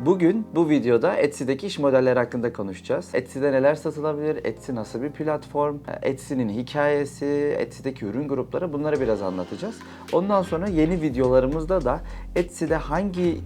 Bugün bu videoda Etsy'deki iş modelleri hakkında konuşacağız. Etsy'de neler satılabilir, Etsy nasıl bir platform, Etsy'nin hikayesi, Etsy'deki ürün grupları bunları biraz anlatacağız. Ondan sonra yeni videolarımızda da Etsy'de hangi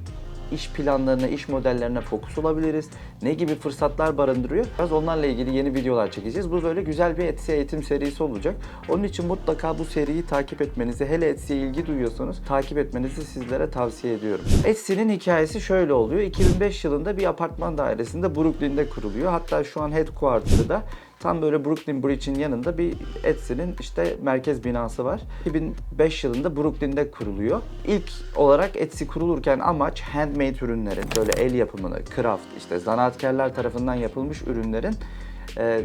iş planlarına, iş modellerine fokus olabiliriz, ne gibi fırsatlar barındırıyor. Biraz onlarla ilgili yeni videolar çekeceğiz. Bu böyle güzel bir Etsy eğitim serisi olacak. Onun için mutlaka bu seriyi takip etmenizi, hele Etsy'ye ilgi duyuyorsanız takip etmenizi sizlere tavsiye ediyorum. Etsy'nin hikayesi şöyle oluyor. 2005 yılında bir apartman dairesinde Brooklyn'de kuruluyor. Hatta şu an headquarter'ı da Tam böyle Brooklyn Bridge'in yanında bir Etsy'nin işte merkez binası var. 2005 yılında Brooklyn'de kuruluyor. İlk olarak Etsy kurulurken amaç handmade ürünlerin, böyle el yapımını, craft, işte zanaatkarlar tarafından yapılmış ürünlerin e,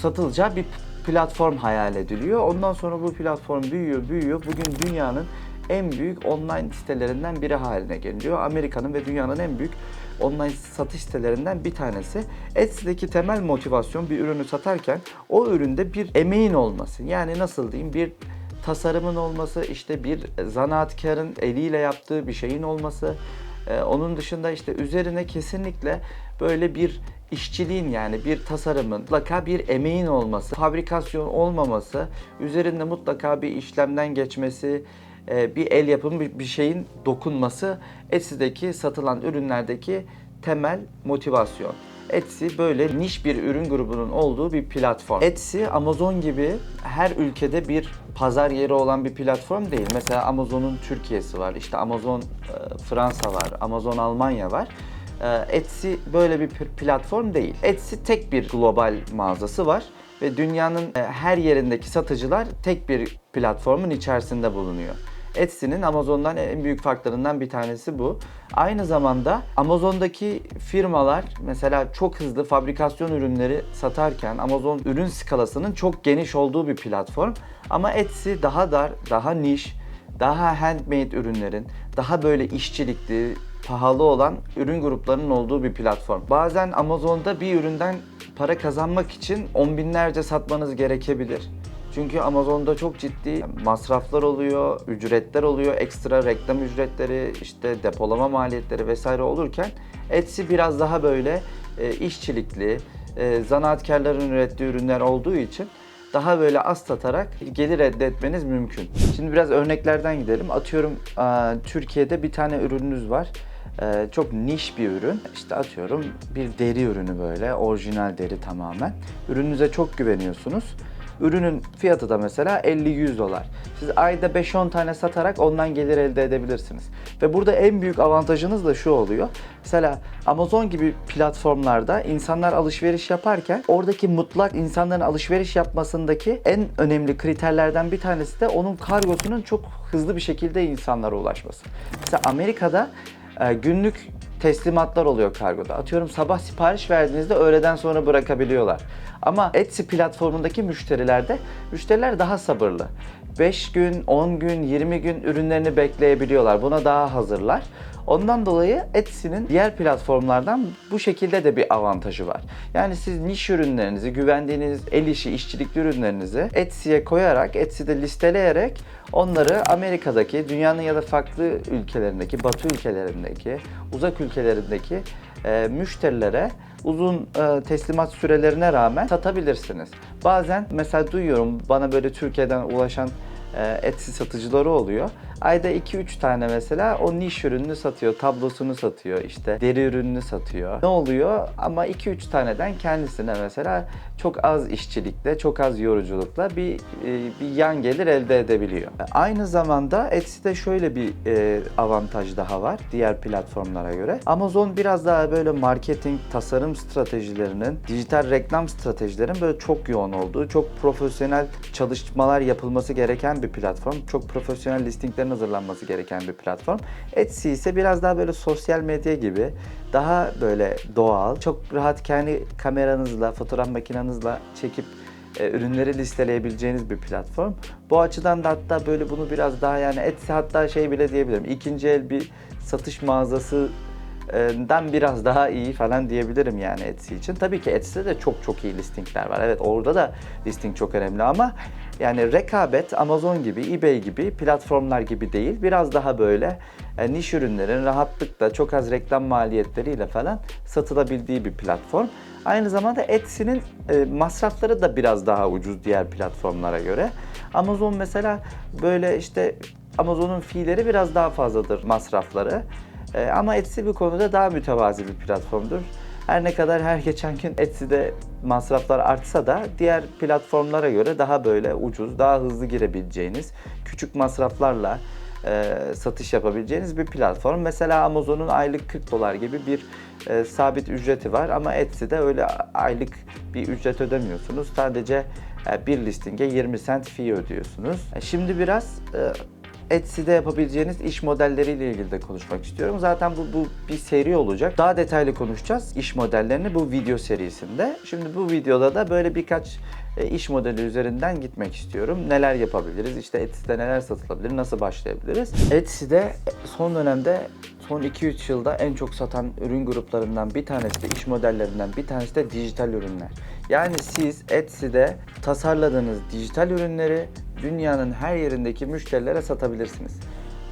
satılacağı bir platform hayal ediliyor. Ondan sonra bu platform büyüyor, büyüyor. Bugün dünyanın en büyük online sitelerinden biri haline geliyor. Amerika'nın ve dünyanın en büyük online satış sitelerinden bir tanesi. Etsy'deki temel motivasyon bir ürünü satarken o üründe bir emeğin olması. Yani nasıl diyeyim bir tasarımın olması, işte bir zanaatkarın eliyle yaptığı bir şeyin olması. Ee, onun dışında işte üzerine kesinlikle böyle bir işçiliğin yani bir tasarımın mutlaka bir emeğin olması, fabrikasyon olmaması, üzerinde mutlaka bir işlemden geçmesi, e, bir el yapımı bir şeyin dokunması Etsy'deki satılan ürünlerdeki temel motivasyon. Etsy böyle niş bir ürün grubunun olduğu bir platform. Etsy Amazon gibi her ülkede bir pazar yeri olan bir platform değil. Mesela Amazon'un Türkiye'si var, işte Amazon e, Fransa var, Amazon Almanya var. E, Etsy böyle bir pl- platform değil. Etsy tek bir global mağazası var ve dünyanın e, her yerindeki satıcılar tek bir platformun içerisinde bulunuyor. Etsy'nin Amazon'dan en büyük farklarından bir tanesi bu. Aynı zamanda Amazon'daki firmalar mesela çok hızlı fabrikasyon ürünleri satarken Amazon ürün skalasının çok geniş olduğu bir platform. Ama Etsy daha dar, daha niş, daha handmade ürünlerin, daha böyle işçilikli, pahalı olan ürün gruplarının olduğu bir platform. Bazen Amazon'da bir üründen para kazanmak için on binlerce satmanız gerekebilir. Çünkü Amazon'da çok ciddi masraflar oluyor, ücretler oluyor, ekstra reklam ücretleri, işte depolama maliyetleri vesaire olurken Etsy biraz daha böyle e, işçilikli, e, zanaatkarların ürettiği ürünler olduğu için daha böyle az satarak gelir elde etmeniz mümkün. Şimdi biraz örneklerden gidelim. Atıyorum e, Türkiye'de bir tane ürününüz var. E, çok niş bir ürün. İşte atıyorum bir deri ürünü böyle, orijinal deri tamamen. Ürününüze çok güveniyorsunuz. Ürünün fiyatı da mesela 50-100 dolar. Siz ayda 5-10 tane satarak ondan gelir elde edebilirsiniz. Ve burada en büyük avantajınız da şu oluyor. Mesela Amazon gibi platformlarda insanlar alışveriş yaparken oradaki mutlak insanların alışveriş yapmasındaki en önemli kriterlerden bir tanesi de onun kargosunun çok hızlı bir şekilde insanlara ulaşması. Mesela Amerika'da e, günlük teslimatlar oluyor kargoda. Atıyorum sabah sipariş verdiğinizde öğleden sonra bırakabiliyorlar. Ama Etsy platformundaki müşterilerde müşteriler daha sabırlı. 5 gün, 10 gün, 20 gün ürünlerini bekleyebiliyorlar. Buna daha hazırlar. Ondan dolayı Etsy'nin diğer platformlardan bu şekilde de bir avantajı var. Yani siz niş ürünlerinizi, güvendiğiniz el işi, işçilikli ürünlerinizi Etsy'ye koyarak, Etsy'de listeleyerek onları Amerika'daki, dünyanın ya da farklı ülkelerindeki, batı ülkelerindeki, uzak ülkelerindeki e, müşterilere uzun e, teslimat sürelerine rağmen satabilirsiniz. Bazen mesela duyuyorum bana böyle Türkiye'den ulaşan e, Etsy satıcıları oluyor. Ayda 2-3 tane mesela o niş ürününü satıyor, tablosunu satıyor, işte deri ürününü satıyor. Ne oluyor? Ama 2-3 taneden kendisine mesela çok az işçilikle, çok az yoruculukla bir e, bir yan gelir elde edebiliyor. Aynı zamanda Etsy'de şöyle bir e, avantaj daha var diğer platformlara göre. Amazon biraz daha böyle marketing, tasarım stratejilerinin, dijital reklam stratejilerin böyle çok yoğun olduğu, çok profesyonel çalışmalar yapılması gereken bir platform. Çok profesyonel listinglerin hazırlanması gereken bir platform. Etsy ise biraz daha böyle sosyal medya gibi daha böyle doğal, çok rahat kendi kameranızla, fotoğraf makinenizle çekip e, ürünleri listeleyebileceğiniz bir platform. Bu açıdan da hatta böyle bunu biraz daha yani Etsy hatta şey bile diyebilirim. İkinci el bir satış mağazası den biraz daha iyi falan diyebilirim yani Etsy için. Tabii ki Etsy'de de çok çok iyi listingler var. Evet orada da listing çok önemli ama yani rekabet Amazon gibi, eBay gibi platformlar gibi değil. Biraz daha böyle e, niş ürünlerin rahatlıkla çok az reklam maliyetleriyle falan satılabildiği bir platform. Aynı zamanda Etsy'nin e, masrafları da biraz daha ucuz diğer platformlara göre. Amazon mesela böyle işte Amazon'un fiilleri biraz daha fazladır masrafları. E, ama Etsy bu konuda daha mütevazi bir platformdur. Her ne kadar her geçen gün Etsy'de masraflar artsa da diğer platformlara göre daha böyle ucuz, daha hızlı girebileceğiniz, küçük masraflarla e, satış yapabileceğiniz bir platform. Mesela Amazon'un aylık 40 dolar gibi bir e, sabit ücreti var ama Etsy'de öyle aylık bir ücret ödemiyorsunuz. Sadece e, bir listinge 20 cent fee ödüyorsunuz. E, Şimdi biraz e, Etsy'de yapabileceğiniz iş modelleriyle ilgili de konuşmak istiyorum. Zaten bu, bu bir seri olacak. Daha detaylı konuşacağız iş modellerini bu video serisinde. Şimdi bu videoda da böyle birkaç e, iş modeli üzerinden gitmek istiyorum. Neler yapabiliriz? İşte Etsy'de neler satılabilir? Nasıl başlayabiliriz? Etsy'de son dönemde son 2-3 yılda en çok satan ürün gruplarından bir tanesi de iş modellerinden bir tanesi de dijital ürünler. Yani siz Etsy'de tasarladığınız dijital ürünleri dünyanın her yerindeki müşterilere satabilirsiniz.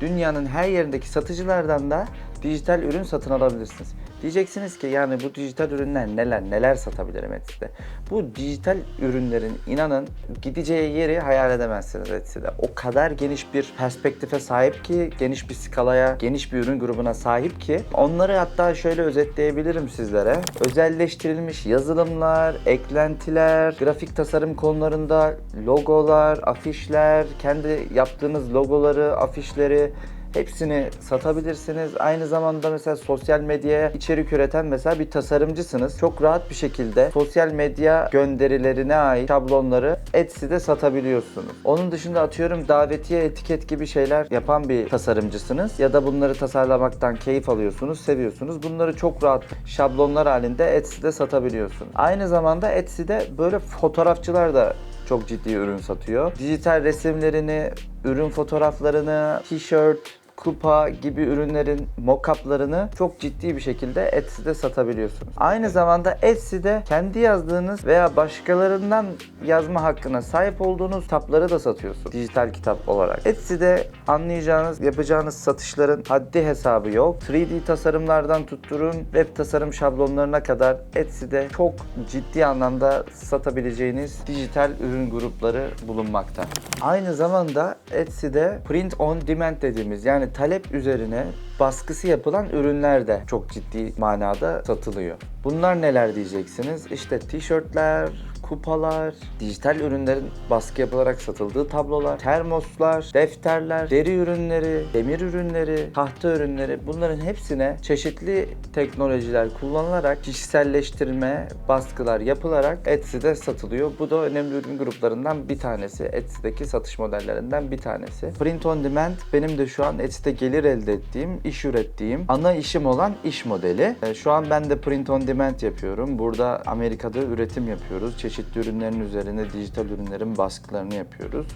Dünyanın her yerindeki satıcılardan da dijital ürün satın alabilirsiniz. Diyeceksiniz ki yani bu dijital ürünler neler neler satabilirim Etsy'de. Bu dijital ürünlerin inanın gideceği yeri hayal edemezsiniz Etsy'de. O kadar geniş bir perspektife sahip ki, geniş bir skalaya, geniş bir ürün grubuna sahip ki onları hatta şöyle özetleyebilirim sizlere. Özelleştirilmiş yazılımlar, eklentiler, grafik tasarım konularında logolar, afişler, kendi yaptığınız logoları, afişleri Hepsini satabilirsiniz. Aynı zamanda mesela sosyal medyaya içerik üreten mesela bir tasarımcısınız. Çok rahat bir şekilde sosyal medya gönderilerine ait şablonları Etsy'de satabiliyorsunuz. Onun dışında atıyorum davetiye etiket gibi şeyler yapan bir tasarımcısınız ya da bunları tasarlamaktan keyif alıyorsunuz, seviyorsunuz. Bunları çok rahat şablonlar halinde Etsy'de satabiliyorsunuz. Aynı zamanda Etsy'de böyle fotoğrafçılar da çok ciddi ürün satıyor. Dijital resimlerini, ürün fotoğraflarını, tişört, kupa gibi ürünlerin mock-up'larını çok ciddi bir şekilde Etsy'de satabiliyorsunuz. Aynı zamanda Etsy'de kendi yazdığınız veya başkalarından yazma hakkına sahip olduğunuz kitapları da satıyorsunuz dijital kitap olarak. Etsy'de anlayacağınız, yapacağınız satışların haddi hesabı yok. 3D tasarımlardan tutturun web tasarım şablonlarına kadar Etsy'de çok ciddi anlamda satabileceğiniz dijital ürün grupları bulunmakta. Aynı zamanda Etsy'de print on demand dediğimiz yani talep üzerine baskısı yapılan ürünler de çok ciddi manada satılıyor. Bunlar neler diyeceksiniz? İşte tişörtler, kupalar, dijital ürünlerin baskı yapılarak satıldığı tablolar, termoslar, defterler, deri ürünleri, demir ürünleri, tahta ürünleri bunların hepsine çeşitli teknolojiler kullanılarak kişiselleştirme, baskılar yapılarak Etsy'de satılıyor. Bu da önemli ürün gruplarından bir tanesi. Etsy'deki satış modellerinden bir tanesi. Print on demand benim de şu an Etsy'de gelir elde ettiğim, iş ürettiğim, ana işim olan iş modeli. Ee, Şu an ben de print on demand yapıyorum. Burada Amerika'da üretim yapıyoruz. Çeşitli ürünlerin üzerine dijital ürünlerin baskılarını yapıyoruz.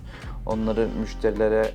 Onları müşterilere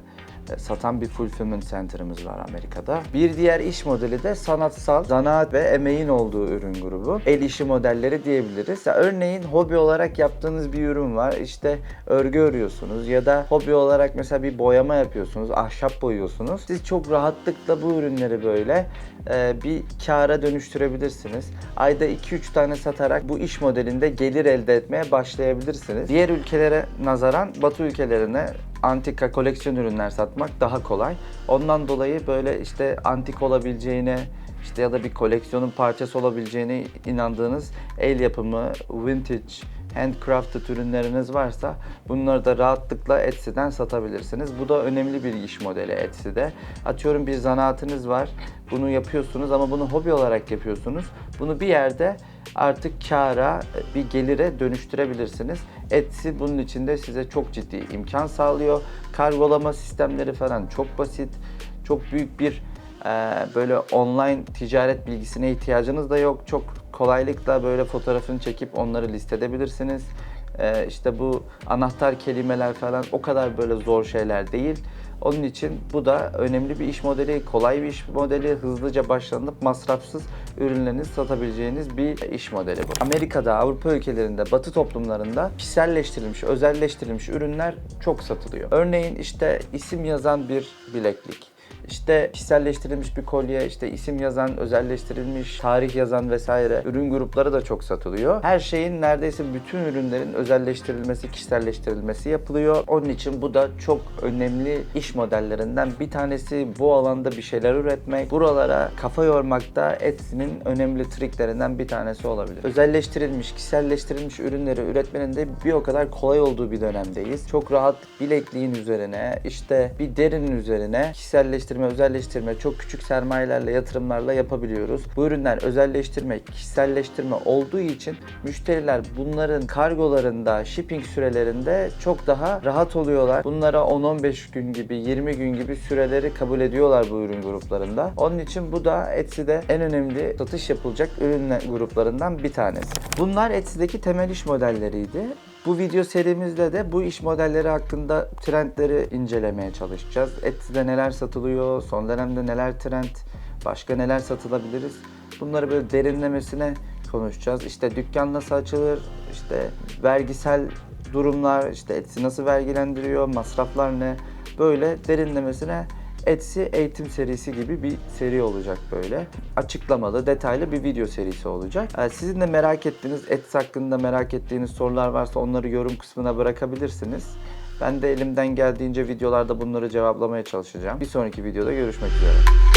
satan bir fulfillment center'ımız var Amerika'da. Bir diğer iş modeli de sanatsal, zanaat ve emeğin olduğu ürün grubu. El işi modelleri diyebiliriz. Ya örneğin hobi olarak yaptığınız bir ürün var. İşte örgü örüyorsunuz ya da hobi olarak mesela bir boyama yapıyorsunuz, ahşap boyuyorsunuz. Siz çok rahatlıkla bu ürünleri böyle e, bir kâra dönüştürebilirsiniz. Ayda 2-3 tane satarak bu iş modelinde gelir elde etmeye başlayabilirsiniz. Diğer ülkelere nazaran Batı ülkelerine antika koleksiyon ürünler satmak daha kolay. Ondan dolayı böyle işte antik olabileceğine işte ya da bir koleksiyonun parçası olabileceğine inandığınız el yapımı, vintage, handcrafted ürünleriniz varsa bunları da rahatlıkla Etsy'den satabilirsiniz. Bu da önemli bir iş modeli Etsy'de. Atıyorum bir zanaatınız var. Bunu yapıyorsunuz ama bunu hobi olarak yapıyorsunuz. Bunu bir yerde artık kâra, bir gelire dönüştürebilirsiniz. Etsy bunun için de size çok ciddi imkan sağlıyor. Kargolama sistemleri falan çok basit. Çok büyük bir e, böyle online ticaret bilgisine ihtiyacınız da yok. Çok kolaylıkla böyle fotoğrafını çekip onları listedebilirsiniz. E, işte bu anahtar kelimeler falan o kadar böyle zor şeyler değil. Onun için bu da önemli bir iş modeli, kolay bir iş modeli, hızlıca başlanıp masrafsız ürünlerinizi satabileceğiniz bir iş modeli bu. Amerika'da, Avrupa ülkelerinde, Batı toplumlarında kişiselleştirilmiş, özelleştirilmiş ürünler çok satılıyor. Örneğin işte isim yazan bir bileklik, işte kişiselleştirilmiş bir kolye, işte isim yazan, özelleştirilmiş, tarih yazan vesaire ürün grupları da çok satılıyor. Her şeyin neredeyse bütün ürünlerin özelleştirilmesi, kişiselleştirilmesi yapılıyor. Onun için bu da çok önemli iş modellerinden bir tanesi. Bu alanda bir şeyler üretmek, buralara kafa yormak da Etsy'nin önemli triklerinden bir tanesi olabilir. Özelleştirilmiş, kişiselleştirilmiş ürünleri üretmenin de bir o kadar kolay olduğu bir dönemdeyiz. Çok rahat bilekliğin üzerine, işte bir derinin üzerine kişiselleştirme, özelleştirme, çok küçük sermayelerle, yatırımlarla yapabiliyoruz. Bu ürünler özelleştirme, kişiselleştirme olduğu için müşteriler bunların kargolarında, shipping sürelerinde çok daha rahat oluyorlar. Bunlara 10-15 gün gibi, 20 gün gibi süreleri kabul ediyorlar bu ürün gruplarında. Onun için bu da Etsy'de en önemli satış yapılacak ürün gruplarından bir tanesi. Bunlar Etsy'deki temel iş modelleriydi. Bu video serimizde de bu iş modelleri hakkında trendleri incelemeye çalışacağız. Etsy'de neler satılıyor, son dönemde neler trend, başka neler satılabiliriz. Bunları böyle derinlemesine konuşacağız. İşte dükkan nasıl açılır, işte vergisel durumlar, işte Etsy nasıl vergilendiriyor, masraflar ne, böyle derinlemesine Etsy eğitim serisi gibi bir seri olacak böyle. Açıklamalı, detaylı bir video serisi olacak. Ee, Sizin de merak ettiğiniz Etsy hakkında merak ettiğiniz sorular varsa onları yorum kısmına bırakabilirsiniz. Ben de elimden geldiğince videolarda bunları cevaplamaya çalışacağım. Bir sonraki videoda görüşmek üzere.